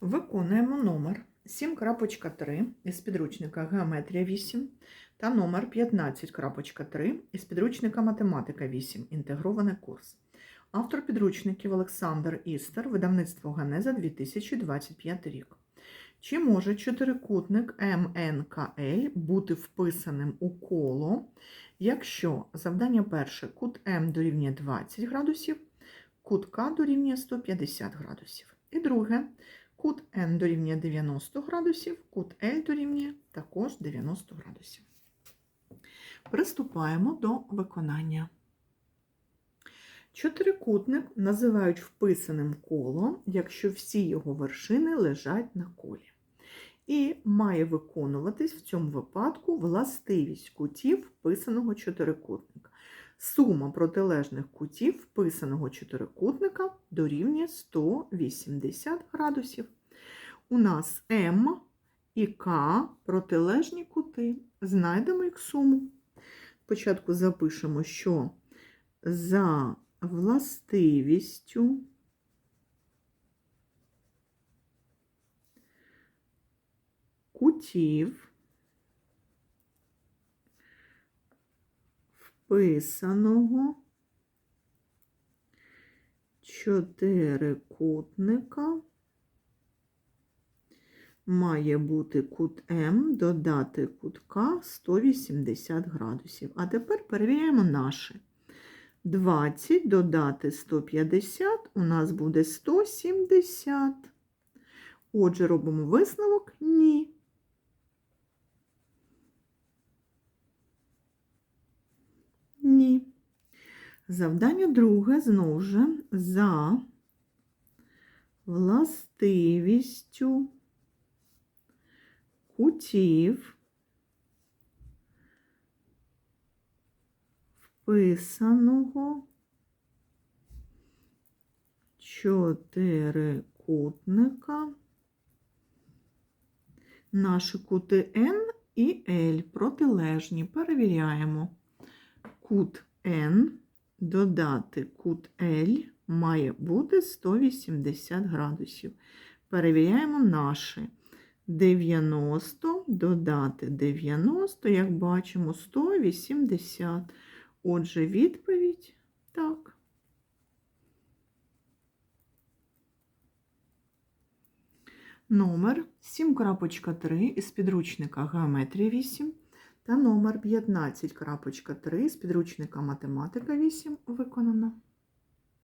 Виконуємо номер 7.3 із підручника Геометрія 8 та номер 15.3 із підручника Математика 8. Інтегрований курс. Автор підручників Олександр Істер, видавництво Генеза 2025 рік. Чи може чотирикутник МНКЛ бути вписаним у коло, якщо завдання перше кут М дорівнює 20 градусів, кут К дорівнює 150 градусів. І друге, кут N дорівнює 90 градусів, кут L дорівнює також 90 градусів. Приступаємо до виконання. Чотирикутник називають вписаним колом, якщо всі його вершини лежать на колі. І має виконуватись в цьому випадку властивість кутів вписаного чотирикутника. Сума протилежних кутів вписаного чотирикутника дорівнює 180 градусів. У нас М і К протилежні кути. Знайдемо їх суму. Спочатку запишемо, що за властивістю кутів вписаного чотирикутника має бути кут М, додати кут К 180 градусів. А тепер перевіряємо наше. 20 додати 150 у нас буде 170. Отже, робимо висновок. Ні. Завдання друге знову ж за властивістю кутів вписаного чотирикутника. Наші кути N і L протилежні. Перевіряємо. Кут N додати кут L має бути 180 градусів. Перевіряємо наші. 90 додати 90, як бачимо, 180. Отже, відповідь так. Номер 7.3 із підручника Геометрія 8 та номер 15.3 з підручника Математика 8 виконано.